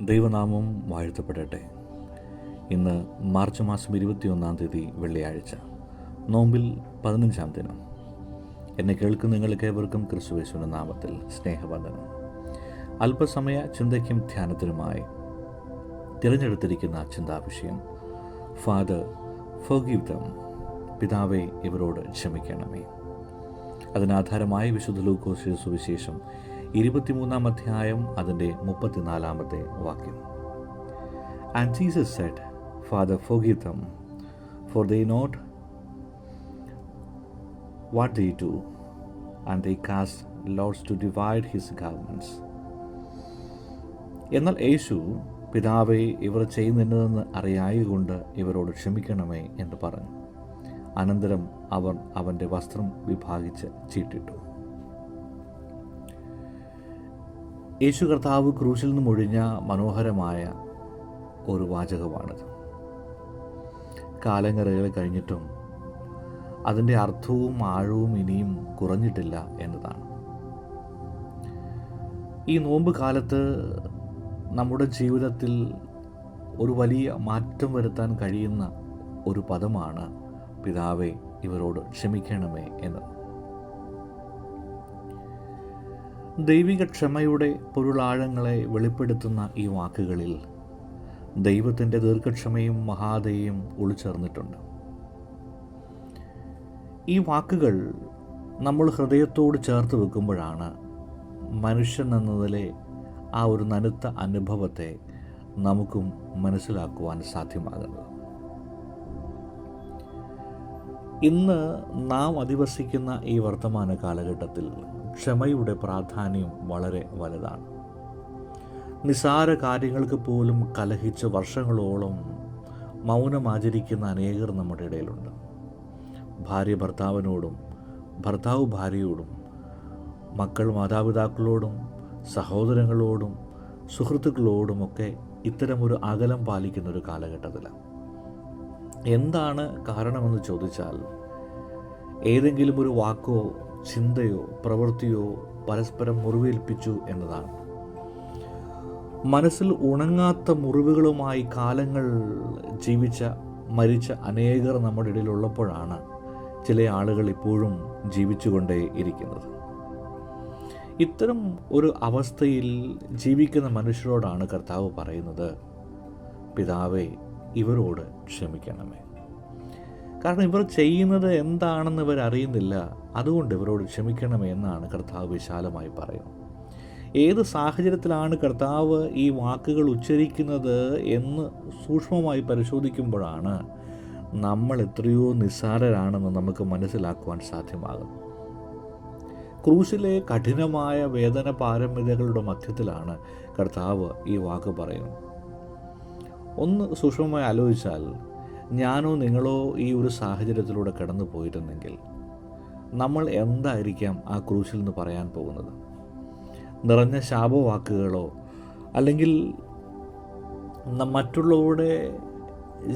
ദൈവനാമം വാഴ്ത്തപ്പെടട്ടെ. ഇന്ന് മാർച്ച് മാസം ഇരുപത്തിയൊന്നാം തീയതി വെള്ളിയാഴ്ച. നോമ്പിൽ പതിനഞ്ചാം ദിനം. എന്നെ കേൾക്കുന്ന നിങ്ങൾക്ക് ഏവർക്കും ക്രിസ്തുവേശുവിന്റെ നാമത്തിൽ സ്നേഹവന്ദനം. അല്പസമയ ചിന്തയ്ക്കും ധ്യാനത്തിനുമായി തിരഞ്ഞെടുത്തിരിക്കുന്ന ചിന്താവിഷയം ഫാദർ ഫോഗീവ് പിതാവെ ഇവരോട് ക്ഷമിക്കണമേ. അതിനാധാരമായി വിശുദ്ധ ലൂക്കോസ് സുവിശേഷം ഇരുപത്തിമൂന്നാം അധ്യായം അതിന്റെ മുപ്പത്തിനാലാമത്തെ വാക്യം. And Jesus said father forgive for they not what they do and they cast lots to divide his garments എന്നാൽ യേശു പിതാവെ ഇവർ ചെയ്യുന്നതെന്ന് അറിയായതുകൊണ്ട് ഇവരോട് ക്ഷമിക്കണമേ എന്ന് പറഞ്ഞു. അനന്തരം അവർ അവന്റെ വസ്ത്രം വിഭാഗിച്ച് ചീട്ടിട്ടു. യേശു കർത്താവ് ക്രൂശിൽ നിന്ന് ഒഴിഞ്ഞ മനോഹരമായ ഒരു വാചകമാണിത്. കാലങ്ങറകൾ കഴിഞ്ഞിട്ടും അതിന്റെ അർത്ഥവും ആഴവും ഇനിയും കുറഞ്ഞിട്ടില്ല എന്നതാണ്. ഈ നോമ്പ് കാലത്ത് നമ്മുടെ ജീവിതത്തിൽ ഒരു വലിയ മാറ്റം വരുത്താൻ കഴിയുന്ന ഒരു പദമാണ് പിതാവെ ഇവരോട് ക്ഷമിക്കണമേ എന്നത്. ദൈവിക ക്ഷമയുടെ പൊരുളാഴങ്ങളെ വെളിപ്പെടുത്തുന്ന ഈ വാക്കുകളിൽ ദൈവത്തിന്റെ ദീർഘക്ഷമയും മഹാദയും ഒളിച്ചേർന്നിട്ടുണ്ട്. ഈ വാക്കുകൾ നമ്മൾ ഹൃദയത്തോട് ചേർത്ത് വെക്കുമ്പോഴാണ് മനുഷ്യൻ എന്നതിലെ ആ ഒരു നനുത്ത അനുഭവത്തെ നമുക്കും മനസ്സിലാക്കുവാൻ സാധ്യമാകുന്നത്. ഇന്ന് നാം അധിവസിക്കുന്ന ഈ വർത്തമാന കാലഘട്ടത്തിൽ ക്ഷമയുടെ പ്രാധാന്യം വളരെ വലുതാണ്. നിസാര കാര്യങ്ങൾക്ക് പോലും കലഹിച്ച് വർഷങ്ങളോളം മൗനമാചരിക്കുന്ന അനേകർ നമ്മുടെ ഇടയിലുണ്ട്. ഭാര്യ ഭർത്താവിനോടും ഭർത്താവ് ഭാര്യയോടും മക്കൾ മാതാപിതാക്കളോടും സഹോദരങ്ങളോടും സുഹൃത്തുക്കളോടുമൊക്കെ ഇത്തരമൊരു അകലം പാലിക്കുന്ന ഒരു കാലഘട്ടത്തിലാണ്. എന്താണ് കാരണമെന്ന് ചോദിച്ചാൽ ഏതെങ്കിലും ഒരു വാക്കോ ചിന്തയോ പ്രവൃത്തിയോ പരസ്പരം മുറിവേൽപ്പിച്ചു എന്നതാണ്. മനസ്സിൽ ഉണങ്ങാത്ത മുറിവുകളുമായി കാലങ്ങൾ ജീവിച്ച മരിച്ച അനേകർ നമ്മുടെ ഇടയിലുള്ളപ്പോഴാണ് ചില ആളുകൾ ഇപ്പോഴും ജീവിച്ചുകൊണ്ടേ ഇരിക്കുന്നത്. ഇത്തരം ഒരു അവസ്ഥയിൽ ജീവിക്കുന്ന മനുഷ്യരോടാണ് കർത്താവ് പറയുന്നത് പിതാവേ ഇവരോട് ക്ഷമിക്കണമേ. കാരണം ഇവർ ചെയ്യുന്നത് എന്താണെന്ന് ഇവർ അറിയുന്നില്ല. അതുകൊണ്ട് ഇവരോട് ക്ഷമിക്കണമേ എന്നാണ് കർത്താവ് വിശാലമായി പറയുന്നത്. ഏത് സാഹചര്യത്തിലാണ് കർത്താവ് ഈ വാക്കുകൾ ഉച്ചരിക്കുന്നത് എന്ന് സൂക്ഷ്മമായി പരിശോധിക്കുമ്പോഴാണ് നമ്മൾ എത്രയോ നിസ്സാരരാണെന്ന് നമുക്ക് മനസ്സിലാക്കുവാൻ സാധ്യമാകും ക്രൂശിലെ കഠിനമായ വേദന പാരമ്പര്യങ്ങളുടെ മധ്യത്തിലാണ് കർത്താവ് ഈ വാക്ക് പറയുന്നത്. ഒന്ന് സൂക്ഷ്മമായി ആലോചിച്ചാൽ ഞാനോ നിങ്ങളോ ഈ ഒരു സാഹചര്യത്തിലൂടെ കടന്നു പോയിരുന്നെങ്കിൽ നമ്മൾ എന്തായിരിക്കാം ആ ക്രൂശിൽ നിന്ന് പറയാൻ പോകുന്നത്? നിറഞ്ഞ ശാപവാക്കുകളോ അല്ലെങ്കിൽ മറ്റുള്ളവരുടെ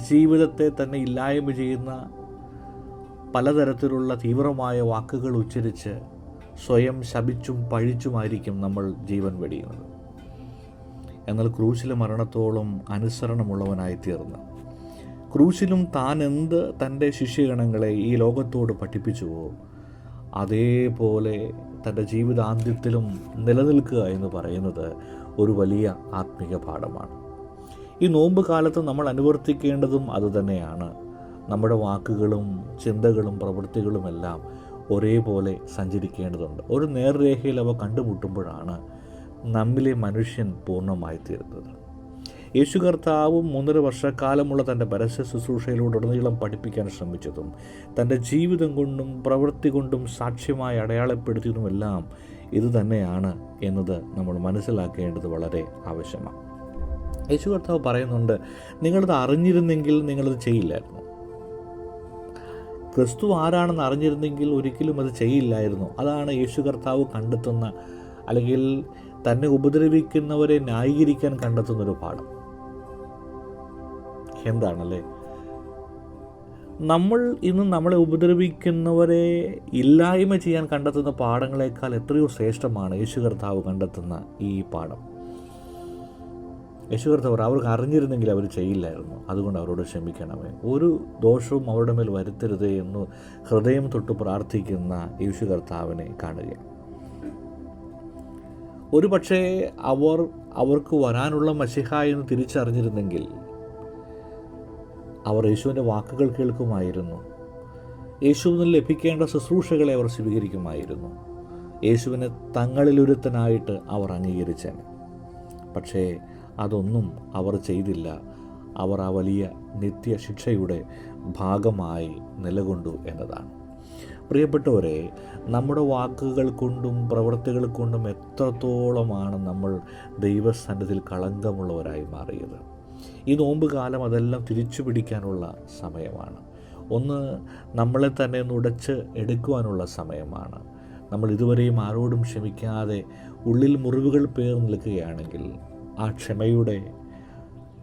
ജീവിതത്തെ തന്നെ ഇല്ലായ്മ ചെയ്യുന്ന പലതരത്തിലുള്ള തീവ്രമായ വാക്കുകൾ ഉച്ചരിച്ച് സ്വയം ശപിച്ചും പഴിച്ചുമായിരിക്കും നമ്മൾ ജീവൻ വെടിയുന്നത്. എന്നാൽ ക്രൂശിലെ മരണത്തോളം അനുസരണമുള്ളവനായി തീർന്ന് ക്രൂശിലും താൻ എന്ത് തന്റെ ശിഷ്യഗണങ്ങളെ ഈ ലോകത്തോട് പഠിപ്പിച്ചുവോ അതേപോലെ തന്റെ ജീവിതാന്ത്യത്തിലും നിലനിൽക്കുക എന്ന് പറയുന്നത് ഒരു വലിയ ആത്മീയ പാഠമാണ്. ഈ നോമ്പ് കാലത്ത് നമ്മൾ അനുവർത്തിക്കേണ്ടതും അതുതന്നെയാണ് നമ്മുടെ വാക്കുകളും ചിന്തകളും പ്രവൃത്തികളുമെല്ലാം ഒരേപോലെ സഞ്ചരിക്കേണ്ടതുണ്ട്. ഒരു നേർരേഖയിൽ അവ കണ്ടുമുട്ടുമ്പോഴാണ് നമ്മിലെ മനുഷ്യൻ പൂർണമായി തീരുന്നത് യേശു കർത്താവും മൂന്നര വർഷക്കാലമുള്ള തന്റെ പരസ്യ ശുശ്രൂഷയിലൂടെ ശുശ്രൂഷയിലൂടെയുടനീളം പഠിപ്പിക്കാൻ ശ്രമിച്ചതും തന്റെ ജീവിതം കൊണ്ടും പ്രവൃത്തി കൊണ്ടും സാക്ഷ്യമായി അടയാളപ്പെടുത്തിയതുമെല്ലാം ഇത് തന്നെയാണ് എന്നത് നമ്മൾ മനസ്സിലാക്കേണ്ടത് വളരെ ആവശ്യമാണ്. യേശു കർത്താവ് പറയുന്നുണ്ട് നിങ്ങളത് അറിഞ്ഞിരുന്നെങ്കിൽ നിങ്ങളത് ചെയ്യില്ലായിരുന്നു. ക്രിസ്തു ആരാണെന്ന് അറിഞ്ഞിരുന്നെങ്കിൽ ഒരിക്കലും അത് ചെയ്യില്ലായിരുന്നു. അതാണ് യേശു കർത്താവ് കണ്ടെത്തുന്ന അല്ലെങ്കിൽ തന്നെ ഉപദ്രവിക്കുന്നവരെ ന്യായീകരിക്കാൻ കണ്ടെത്തുന്നൊരു പാഠം. എന്താണല്ലേ? നമ്മൾ ഇന്ന് നമ്മളെ ഉപദ്രവിക്കുന്നവരെ ഇല്ലായ്മ ചെയ്യാൻ കണ്ടെത്തുന്ന പാഠങ്ങളെക്കാൾ എത്രയോ ശ്രേഷ്ഠമാണ് യേശു കർത്താവ് കണ്ടെത്തുന്ന ഈ പാഠം. യേശു കർത്താവ് അവർക്ക് അറിഞ്ഞിരുന്നെങ്കിൽ അവർ ചെയ്യില്ലായിരുന്നു. അതുകൊണ്ട് അവരോട് ക്ഷമിക്കണമേ. ഒരു ദോഷവും അവരുടെ മേൽ വരുത്തരുതേ എന്ന് ഹൃദയം തൊട്ട് പ്രാർത്ഥിക്കുന്ന യേശു കർത്താവിനെ കാണുക ഒരു പക്ഷേ അവർ അവർക്ക് വരാനുള്ള മഷിഹ എന്ന് തിരിച്ചറിഞ്ഞിരുന്നെങ്കിൽ അവർ യേശുവിന്റെ വാക്കുകൾ കേൾക്കുമായിരുന്നു. യേശുവിന് ലഭിക്കേണ്ട ശുശ്രൂഷകളെ അവർ സ്വീകരിക്കുമായിരുന്നു. യേശുവിനെ തങ്ങളിലൊരുത്തനായിട്ട് അവർ അംഗീകരിച്ചേനെ. പക്ഷേ അതൊന്നും അവർ ചെയ്തില്ല. അവർ ആ വലിയ നിത്യശിക്ഷയുടെ ഭാഗമായി നിലകൊണ്ടു എന്നതാണ്. പ്രിയപ്പെട്ടവരെ നമ്മുടെ വാക്കുകൾ കൊണ്ടും പ്രവൃത്തികൾ കൊണ്ടും എത്രത്തോളമാണ് നമ്മൾ ദൈവസന്നിധിയിൽ കളങ്കമുള്ളവരായി മാറിയത്. ഈ നോമ്പ് കാലം അതെല്ലാം തിരിച്ചു പിടിക്കാനുള്ള സമയമാണ്. ഒന്ന് നമ്മളെ തന്നെ നുടച്ച് എടുക്കുവാനുള്ള സമയമാണ്. നമ്മൾ ഇതുവരെയും ആരോടും ക്ഷമിക്കാതെ ഉള്ളിൽ മുറിവുകൾ പേർ നിൽക്കുകയാണെങ്കിൽ ആ ക്ഷമയുടെ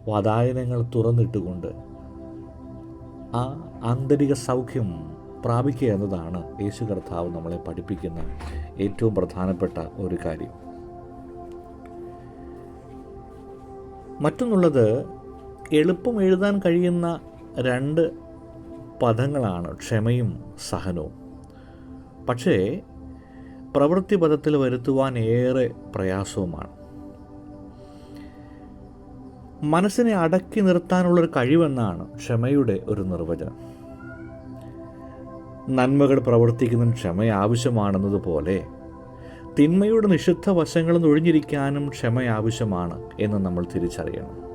വാതായനങ്ങൾ തുറന്നിട്ടുകൊണ്ട് ആ ആന്തരിക സൗഖ്യം പ്രാപിക്കുക എന്നതാണ് യേശു കർത്താവ് നമ്മളെ പഠിപ്പിക്കുന്ന ഏറ്റവും പ്രധാനപ്പെട്ട ഒരു കാര്യം. മറ്റൊന്നുള്ളത് എളുപ്പം എഴുതാൻ കഴിയുന്ന രണ്ട് പദങ്ങളാണ് ക്ഷമയും സഹനവും. പക്ഷേ പ്രവൃത്തി പദത്തിൽ വരുത്തുവാൻ ഏറെ പ്രയാസവുമാണ്. മനസ്സിനെ അടക്കി നിർത്താനുള്ളൊരു കഴിവെന്നാണ് ക്ഷമയുടെ ഒരു നിർവചനം. നന്മകൾ പ്രവർത്തിക്കുന്നതിന് ക്ഷമ ആവശ്യമാണെന്നതുപോലെ തിന്മയുടെ നിഷിദ്ധ വശങ്ങളിൽ ഒഴിഞ്ഞിരിക്കാനും ക്ഷമ ആവശ്യമാണ് എന്ന് നമ്മൾ തിരിച്ചറിയണം.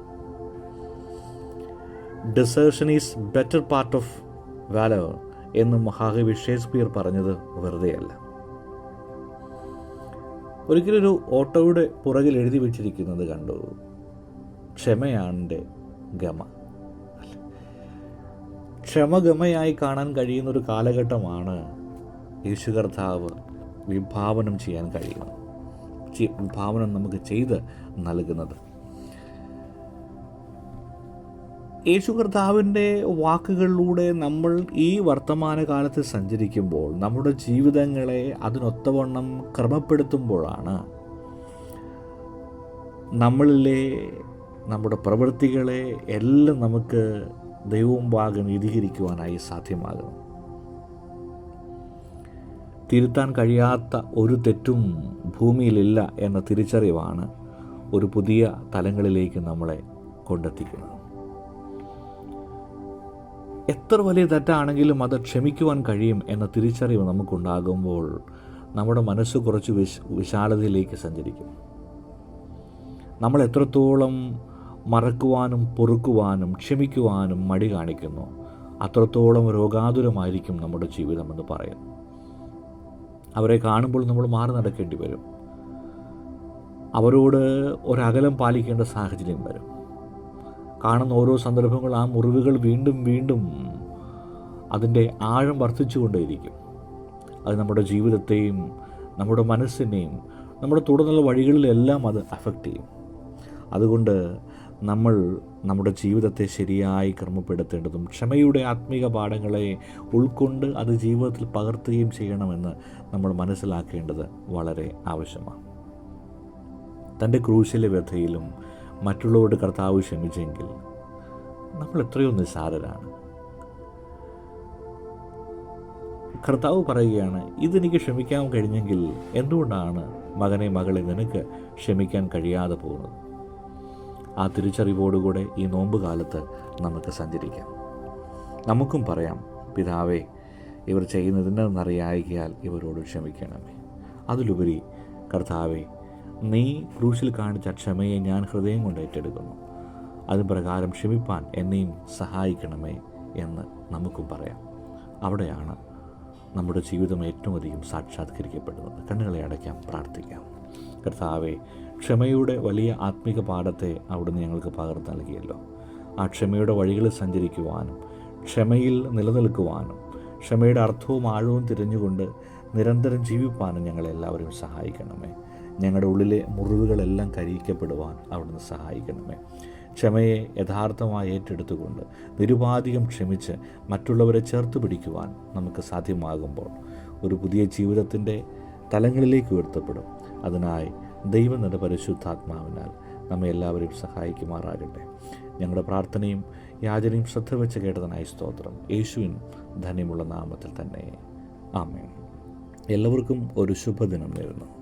Discretion is better part of valour എന്ന് മഹാകവി ഷേക്സ്പിയർ പറഞ്ഞത് വെറുതെയല്ല. ഒരിക്കലൊരു ഓട്ടോയുടെ പുറകിൽ എഴുതി വെച്ചിരിക്കുന്നത് കണ്ടു. ക്ഷമയാണെന്റെ ഗമ. ക്ഷമഗമയായി കാണാൻ കഴിയുന്ന ഒരു കാലഘട്ടമാണ് യേശു കർത്താവ് വിഭാവനം ചെയ്യാൻ കഴിയുന്നത്. വിഭാവനം നമുക്ക് ചെയ്ത് നൽകുന്നത്. യേശു കർത്താവിന്റെ വാക്കുകളിലൂടെ നമ്മൾ ഈ വർത്തമാനകാലത്ത് സഞ്ചരിക്കുമ്പോൾ നമ്മുടെ ജീവിതങ്ങളെ അതിനൊത്തവണ്ണം ക്രമപ്പെടുത്തുമ്പോഴാണ് നമ്മളിലെ നമ്മുടെ പ്രവൃത്തികളെ എല്ലാം നമുക്ക് ഭാഗം നീതീകരിക്കുവാനായി സാധ്യമാകുന്നു. തിരുത്താൻ കഴിയാത്ത ഒരു തെറ്റും ഭൂമിയിലില്ല എന്ന തിരിച്ചറിവാണ് ഒരു പുതിയ തലങ്ങളിലേക്ക് നമ്മളെ കൊണ്ടെത്തിക്കുന്നത്. എത്ര വലിയ തെറ്റാണെങ്കിലും അത് ക്ഷമിക്കുവാൻ കഴിയും എന്ന തിരിച്ചറിവ് നമുക്കുണ്ടാകുമ്പോൾ നമ്മുടെ മനസ്സ് കുറച്ച് വിശ വിശാലതയിലേക്ക് സഞ്ചരിക്കും. നമ്മൾ എത്രത്തോളം മറക്കുവാനും പൊറുക്കുവാനും ക്ഷമിക്കുവാനും മടി കാണിക്കുന്നു. അത്രത്തോളം രോഗാതുരമായിരിക്കും നമ്മുടെ ജീവിതമെന്ന് പറയുന്നു അവരെ കാണുമ്പോൾ നമ്മൾ മാറി നടക്കേണ്ടി വരും. അവരോട് ഒരകലം പാലിക്കേണ്ട സാഹചര്യം വരും. കാണുന്ന ഓരോ സന്ദർഭങ്ങൾ ആ മുറിവുകൾ വീണ്ടും വീണ്ടും അതിന്റെ ആഴം വർദ്ധിച്ചുകൊണ്ടേയിരിക്കും. അത് നമ്മുടെ ജീവിതത്തെയും നമ്മുടെ മനസ്സിനെയും നമ്മുടെ തുടർന്നുള്ള വഴികളിലെല്ലാം അത് അഫക്റ്റ് ചെയ്യും. അതുകൊണ്ട് നമ്മൾ നമ്മുടെ ജീവിതത്തെ ശരിയായി ക്രമപ്പെടുത്തേണ്ടതും ക്ഷമയുടെ ആത്മീക പാഠങ്ങളെ ഉൾക്കൊണ്ട് അത് ജീവിതത്തിൽ പകർത്തുകയും ചെയ്യണമെന്ന് നമ്മൾ മനസ്സിലാക്കേണ്ടത് വളരെ ആവശ്യമാണ്. തന്റെ ക്രൂശിലെ വ്യഥയിലും മറ്റുള്ളവരുടെ കർത്താവ് ക്ഷമിച്ചെങ്കിൽ നമ്മൾ എത്രയോ നിസ്സാരരാണ്. കർത്താവ് പറയുകയാണ് ഇതെനിക്ക് ക്ഷമിക്കാൻ കഴിഞ്ഞെങ്കിൽ എന്തുകൊണ്ടാണ് മകനെ മകളെ നിനക്ക് ക്ഷമിക്കാൻ കഴിയാതെ പോകുന്നത്? ആ തിരിച്ചറിവോടുകൂടെ ഈ നോമ്പ് കാലത്ത് നമുക്ക് സഞ്ചരിക്കാം. നമുക്കും പറയാം പിതാവേ ഇവർ ചെയ്യുന്നതിനെന്നറിയായികയാൽ ഇവരോട് ക്ഷമിക്കണമേ. അതിലുപരി കർത്താവെ നീ ക്രൂശിൽ കാണിച്ച ക്ഷമയെ ഞാൻ ഹൃദയം കൊണ്ട് ഏറ്റെടുക്കുന്നു. അതിന് പ്രകാരം ക്ഷമിപ്പാൻ എന്നെയും സഹായിക്കണമേ എന്ന് നമുക്കും പറയാം. അവിടെയാണ് നമ്മുടെ ജീവിതം ഏറ്റവും അധികം സാക്ഷാത്കരിക്കപ്പെടുന്നത്. കണ്ണുകളെ അടയ്ക്കാം പ്രാർത്ഥിക്കാം. കർത്താവെ ക്ഷമയുടെ വലിയ ആത്മിക പാഠത്തെ അവിടുന്ന് ഞങ്ങൾക്ക് പകർന്നു നൽകിയല്ലോ. ആ ക്ഷമയുടെ വഴികളിൽ സഞ്ചരിക്കുവാനും ക്ഷമയിൽ നിലനിൽക്കുവാനും ക്ഷമയുടെ അർത്ഥവും ആഴവും തിരഞ്ഞുകൊണ്ട് നിരന്തരം ജീവിപ്പാനും ഞങ്ങളെല്ലാവരും സഹായിക്കണമേ. ഞങ്ങളുടെ ഉള്ളിലെ മുറിവുകളെല്ലാം കരിയിക്കപ്പെടുവാൻ അവിടുന്ന് സഹായിക്കണമേ. ക്ഷമയെ യഥാർത്ഥമായി ഏറ്റെടുത്തുകൊണ്ട് നിരുപാധികം ക്ഷമിച്ച് മറ്റുള്ളവരെ ചേർത്ത് പിടിക്കുവാൻ നമുക്ക് സാധ്യമാകുമ്പോൾ ഒരു പുതിയ ജീവിതത്തിന്റെ തലങ്ങളിലേക്ക് ഉയർത്തപ്പെടും. അതിനായി ദൈവം നിന്റെ പരിശുദ്ധാത്മാവിനാൽ നമ്മെ എല്ലാവരെയും സഹായിക്കുമാറാകട്ടെ. ഞങ്ങളുടെ പ്രാർത്ഥനയും യാചനയും ശ്രദ്ധ വെച്ച് കേട്ടതിനായി സ്തോത്രം. യേശുവിൻ ധന്യമുള്ള നാമത്തിൽ തന്നെ. ആമേ എല്ലാവർക്കും ഒരു ശുഭദിനം നേരുന്നു.